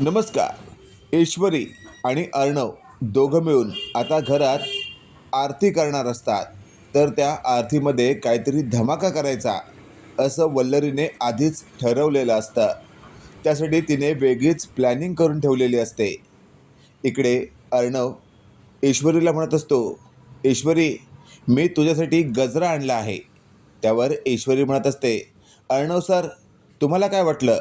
नमस्कार. ईश्वरी आणि अर्णव दोघं मिळून आता घरात आरती करणार असतात. तर त्या आरतीमध्ये काहीतरी धमाका करायचा असं वल्लरीने आधीच ठरवलेलं असतं. त्यासाठी तिने वेगळीच प्लॅनिंग करून ठेवलेली असते. इकडे अर्णव ईश्वरीला म्हणत असतो ईश्वरी मी तुझ्यासाठी गजरा आणला आहे. त्यावर ईश्वरी म्हणत असते अर्णव सर तुम्हाला काय वाटलं?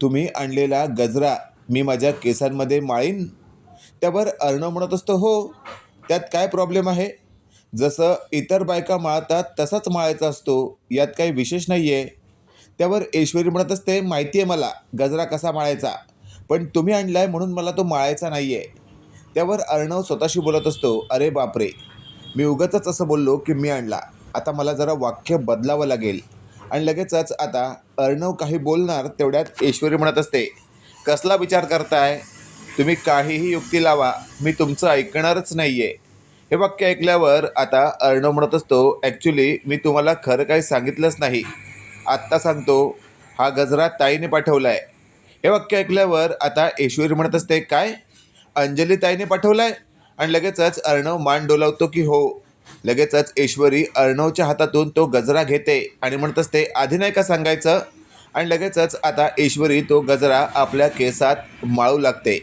तुम्ही आणलेला गजरा मी माझ्या केसांमध्ये माळीन? त्यावर अर्णव म्हणत असतो हो त्यात काय प्रॉब्लेम आहे? जसं इतर बायका माळतात तसाच माळायचा असतो यात काही विशेष नाही आहे त्यावर ऐश्वरी म्हणत असते माहिती आहे मला गजरा कसा माळायचा? पण तुम्ही आणलाय म्हणून मला तो माळायचा नाही आहे त्यावर अर्णव स्वतःशी बोलत असतो अरे बापरे मी उगाचच असं बोललो की मी आणला. आता मला जरा वाक्य बदलावं लागेल. आणि लगेचच आता अर्णव काही बोलणार तेवढ्यात ऐश्वरी म्हणत असते कसला विचार करताय? तुम्ही काहीही युक्ती लावा. मी तुमचं ऐकणारच नाही आहे हे वाक्य ऐकल्यावर आता अर्णव म्हणत असतो ॲक्च्युली मी तुम्हाला खरं काही सांगितलंच नाही. आत्ता सांगतो हा गजरा ताईने पाठवला आहे हे वाक्य ऐकल्यावर आता ऐश्वरी म्हणत असते काय? अंजली ताईने पाठवलाय? आणि लगेचच अर्णव मान डोलावतो की हो. लगेचच ऐश्वरी अर्णवच्या हातातून तो गजरा घेते आणि म्हणत असते आधी नाही का सांगायचं? आणि लगेचच आता ऐश्वरी तो गजरा आपल्या केसात माळू लागते.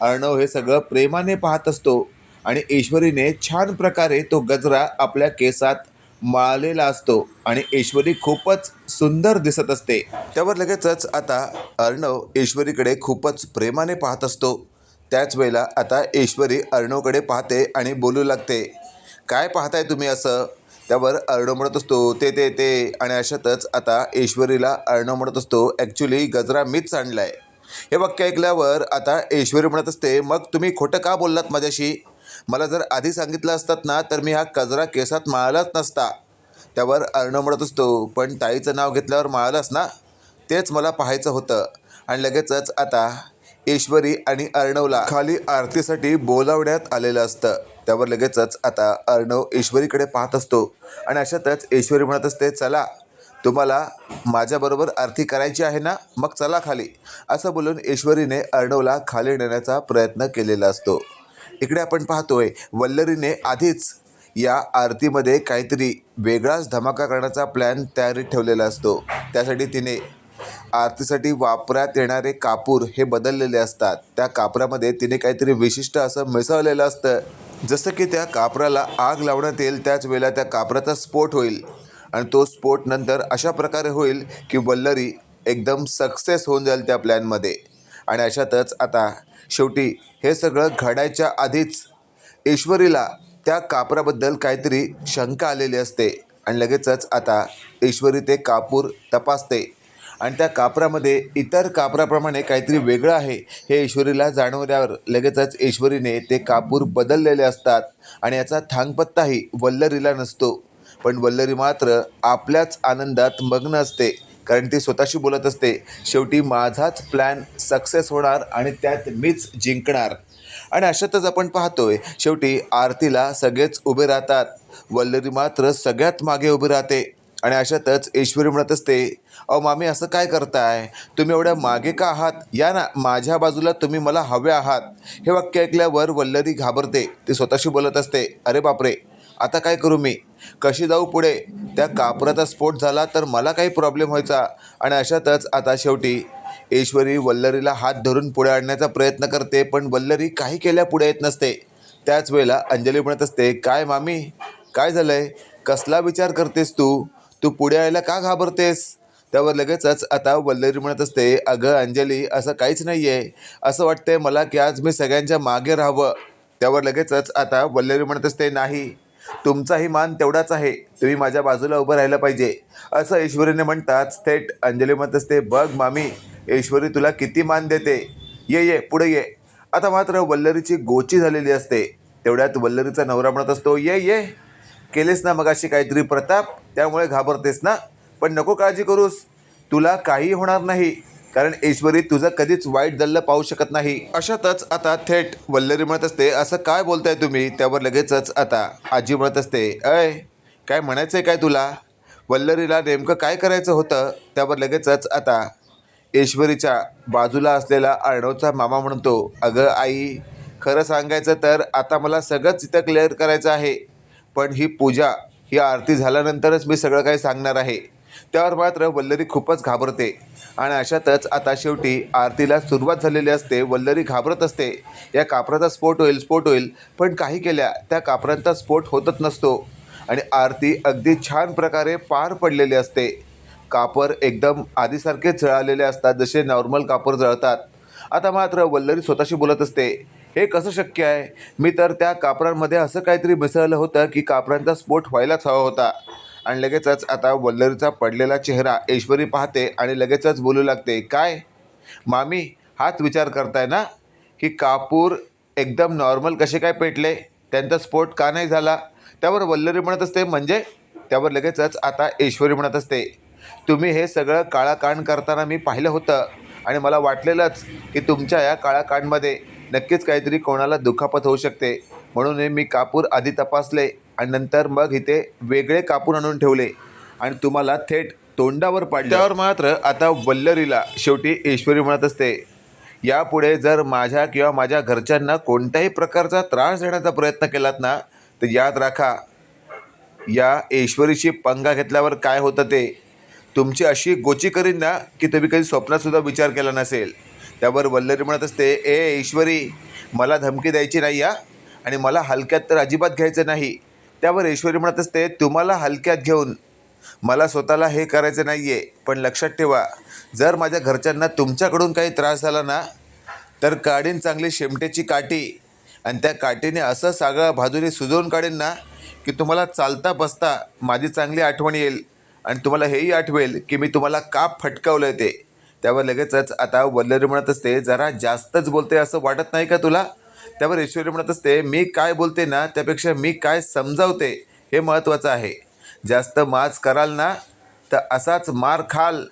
अर्णव हे सगळं प्रेमाने पाहत असतो आणि ईश्वरीने छान प्रकारे तो गजरा आपल्या केसात माळलेला असतो आणि ईश्वरी खूपच सुंदर दिसत असते. त्यावर लगेचच आता अर्णव ईश्वरीकडे खूपच प्रेमाने पाहत असतो. त्याच वेळेला आता ऐश्वरी अर्णवकडे पाहते आणि बोलू लागते. काय पाहताय तुम्ही असं? त्यावर अर्णव म्हणत असतो ते ते ते. आणि अशातच आता ऐश्वरीला अर्णव म्हणत असतो ॲक्च्युली गजरा मीच आणला आहे हे वाक्य ऐकल्यावर आता ऐश्वरी म्हणत असते मग तुम्ही खोटं का बोललात माझ्याशी? मला जर आधी सांगितलं असतात ना तर मी हा गजरा केसात माळलाच नसता. त्यावर अर्णव म्हणत असतो पण ताईचं नाव घेतल्यावर माळलास ना? तेच मला पाहायचं होतं. आणि लगेचच आता ऐश्वरी आणि अर्णवला खाली आरतीसाठी बोलावण्यात आलेलं असतं. त्यावर लगेचच आता अर्णव ईश्वरीकडे पाहत असतो. आणि अशातच ईश्वरी म्हणत असते चला तुम्हाला माझ्याबरोबर आरती करायची आहे ना? मग चला खाली. असं बोलून ईश्वरीने अर्णवला खाली नेण्याचा प्रयत्न केलेला असतो. इकडे आपण पाहतोय वल्लरीने आधीच या आरतीमध्ये काहीतरी वेगळाच धमाका करण्याचा प्लॅन तयारीत ठेवलेला असतो. त्यासाठी तिने आरतीसाठी वापरात येणारे कापूर हे बदललेले असतात. त्या कापरामध्ये तिने काहीतरी विशिष्ट असं मिसळलेलं असतं. जसं की त्या कापराला आग लावण्यात येईल त्याच वेळेला त्या कापराचा स्फोट होईल. आणि तो स्फोट नंतर अशा प्रकारे होईल की वल्लरी एकदम सक्सेस होऊन जाईल त्या प्लॅनमध्ये. आणि अशातच आता शेवटी हे सगळं घडायच्या आधीच ईश्वरीला त्या कापराबद्दल काहीतरी शंका आलेली असते. आणि लगेचच आता ईश्वरी ते कापूर तपासते. आणि त्या कापरामध्ये इतर कापराप्रमाणे काहीतरी वेगळं आहे हे ईश्वरीला जाणवल्यावर लगेचच ईश्वरीने ते कापूर बदललेले असतात आणि याचा थांगपत्ताही वल्लरीला नसतो. पण वल्लरी मात्र आपल्याच आनंदात मग्न असते कारण ती स्वतःशी बोलत असते शेवटी माझाच प्लॅन सक्सेस होणार आणि त्यात मीच जिंकणार. आणि अशातच आपण पाहतोय शेवटी आरतीला सगळेच उभे राहतात. वल्लरी मात्र सगळ्यात मागे उभी राहते. आणि अशातच ईश्वरी म्हणत असते अहो मामी असं काय करताय? तुम्ही एवढ्या मागे का आहात? या ना माझ्या बाजूला तुम्ही मला हवे आहात. हे वाक्य ऐकल्यावर वल्लरी घाबरते. ती स्वतःशी बोलत असते अरे बापरे आता काय करू मी? कशी जाऊ पुढे? त्या कापराचा स्फोट झाला तर मला काही प्रॉब्लेम व्हायचा. आणि अशातच आता शेवटी ईश्वरी वल्लरीला हात धरून पुढे आणण्याचा प्रयत्न करते पण वल्लरी काही केल्या पुढे येत नसते. त्याच वेळेला अंजली म्हणत असते काय मामी? काय झालंय? कसला विचार करतेस तू? तू पुढे यायला का घाबरतेस? त्यावर लगेचच आता वल्लरी म्हणत असते अगं अंजली असं काहीच नाही आहे असं वाटतंय मला की आज मी सगळ्यांच्या मागे राहावं. त्यावर लगेचच आता वल्लरी म्हणत असते नाही तुमचाही मान तेवढाच आहे. तुम्ही माझ्या बाजूला उभं राहिलं पाहिजे. असं ईश्वरीने म्हणताच थेट अंजली म्हणत असते बघ मामी ईश्वरी तुला किती मान देते. ये ये पुढे ये. आता मात्र वल्लरीची गोची झालेली असते. तेवढ्यात वल्लरीचा नवरा म्हणत असतो ये ये. केलेस ना मगाशी काहीतरी प्रताप त्यामुळे घाबरतेस ना. पण नको काळजी करूस. तुला काही होणार नाही कारण ईश्वरी तुझं कधीच वाईट दल्ल पाहू शकत नाही. अशातच आता थेट वल्लरी म्हणत असते असं काय बोलताय तुम्ही? त्यावर लगेचच आता आजी म्हणत असते अय काय म्हणायचं आहे काय तुला? वल्लरीला नेमकं काय करायचं होतं त्यावर लगेचच आता ईश्वरीच्या बाजूला असलेला अर्णवचा मामा म्हणतो अगं आई खरं सांगायचं तर आता मला सगळंच इथं क्लिअर करायचं आहे. पण ही पूजा ही आरती झाल्यानंतरच मी सगळं काही सांगणार आहे. त्यावर मात्र वल्लरी खूपच घाबरते. आणि अशातच आता शेवटी आरतीला सुरुवात झालेली असते वल्लरी घाबरत असते. या कापराचा स्फोट होईल स्फोट होईल पण काही केल्या त्या कापरांचा स्फोट होतच नसतो. आणि आरती अगदी छान प्रकारे पार पडलेली असते. कापर एकदम आधीसारखे जळालेले असतात जसे नॉर्मल कापर जळतात. आता मात्र वल्लरी स्वतःशी बोलत असते. हे कसं शक्य आहे? मी तर त्या कापरांमध्ये असं काहीतरी मिसळलं होतं की कापरांचा स्फोट व्हायलाच हवा होता. आणि लगेचच आता वल्लरीचा पडलेला चेहरा ऐश्वरी पाहते आणि लगेचच बोलू लागते काय? मामी हाच विचार करताय ना? की कापूर एकदम नॉर्मल कसे काय पेटले? त्यांचा स्फोट का नाही झाला? त्यावर वल्लरी म्हणत असते म्हणजे? त्यावर लगेचच आता ऐश्वरी म्हणत असते तुम्ही हे सगळं काळा कांड करताना मी पाहिलं होतं आणि मला वाटलेलंच की तुमच्या या काळा कांडमध्ये नक्कीच काहीतरी कोणाला दुखापत होऊ शकते. म्हणून हे मी कापूर आधी तपासले आणि नंतर मग इथे वेगळे कापूर आणून ठेवले. आणि तुम्हाला थेट तोंडावर पाडले. त्यावर मात्र आता वल्लरीला शेवटी ऐश्वरी म्हणत असते. यापुढे जर माझ्या किंवा माझ्या घरच्यांना कोणत्याही प्रकारचा त्रास देण्याचा प्रयत्न केलात ना तर याद राखा या ऐश्वरीशी पंगा घेतल्यावर काय होतं ते. तुमची अशी गोची करीन ना की तुम्ही कधी स्वप्नातसुद्धा विचार केला नसेल. त्यावर वल्लरी म्हणत असते ए ईश्वरी मला धमकी द्यायची नाही या आणि मला हलक्यात तर अजिबात घ्यायचं नाही. त्यावर ईश्वरी म्हणत असते तुम्हाला हलक्यात घेऊन मला स्वतःला हे करायचं नाही आहे पण लक्षात ठेवा जर माझ्या घरच्यांना तुमच्याकडून काही त्रास झाला ना तर काढीन चांगली शेमटेची काठी आणि त्या काठीने असं सागळं भाजूने सुजवून काढेन ना की तुम्हाला चालता बसता माझी चांगली आठवण येईल आणि तुम्हाला हेही आठवेल की मी तुम्हाला का फटकावलं ते. त्यावर लगेचच आता वल्लरी म्हणत असते जरा जास्तच बोलते असं वाटत नाही का तुला? त्यावर ऐश्वरी म्हणत असते मी काय बोलते ना त्यापेक्षा मी काय समजावते हे महत्त्वाचं आहे. जास्त माज कराल ना तर असाच मार खाल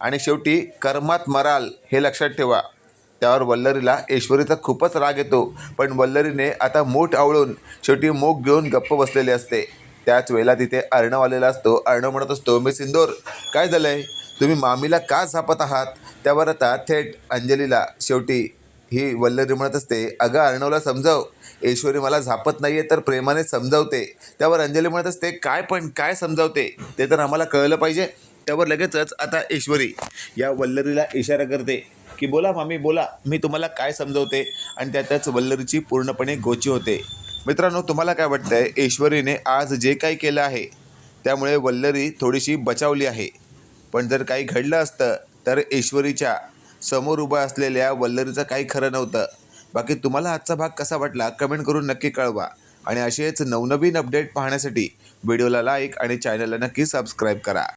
आणि शेवटी कर्मात मराल हे लक्षात ठेवा. त्यावर वल्लरीला ऐश्वरीचा खूपच राग येतो पण वल्लरीने आता मूठ आवळून शेवटी मोग घेऊन गप्प बसलेले असते. त्याच वेळेला तिथे अर्णव आलेला असतो. अर्णव म्हणत असतो मी सिंदोर काय झालं आहे तुम्ही मामीला का झापत आहात? त्यावर आता थेट अंजलीला शेवटी ही वल्लरी म्हणत असते अगं अर्णवला समजाव ऐश्वरी मला झापत नाही आहे तर प्रेमाने समजावते. त्यावर अंजली म्हणत असते काय पण काय समजावते? ते तर आम्हाला कळलं पाहिजे. त्यावर लगेचच आता ऐश्वरी या वल्लरीला इशारा करते की बोला मामी बोला मी तुम्हाला काय समजवते? आणि त्यातच वल्लरीची पूर्णपणे गोची होते. मित्रांनो तुम्हाला काय वाटतंय? ऐश्वरीने आज जे काही केलं आहे त्यामुळे वल्लरी थोडीशी बचावली आहे. पण जर काही घडलं असतं तर ऐश्वरीच्या समोर उभं असलेल्या वल्लरीचं काही खरं नव्हतं. बाकी तुम्हाला आजचा भाग कसा वाटला कमेंट करून नक्की कळवा. आणि असेच नवनवीन अपडेट पाहण्यासाठी व्हिडिओला लाईक आणि चॅनलला नक्की सबस्क्राईब करा.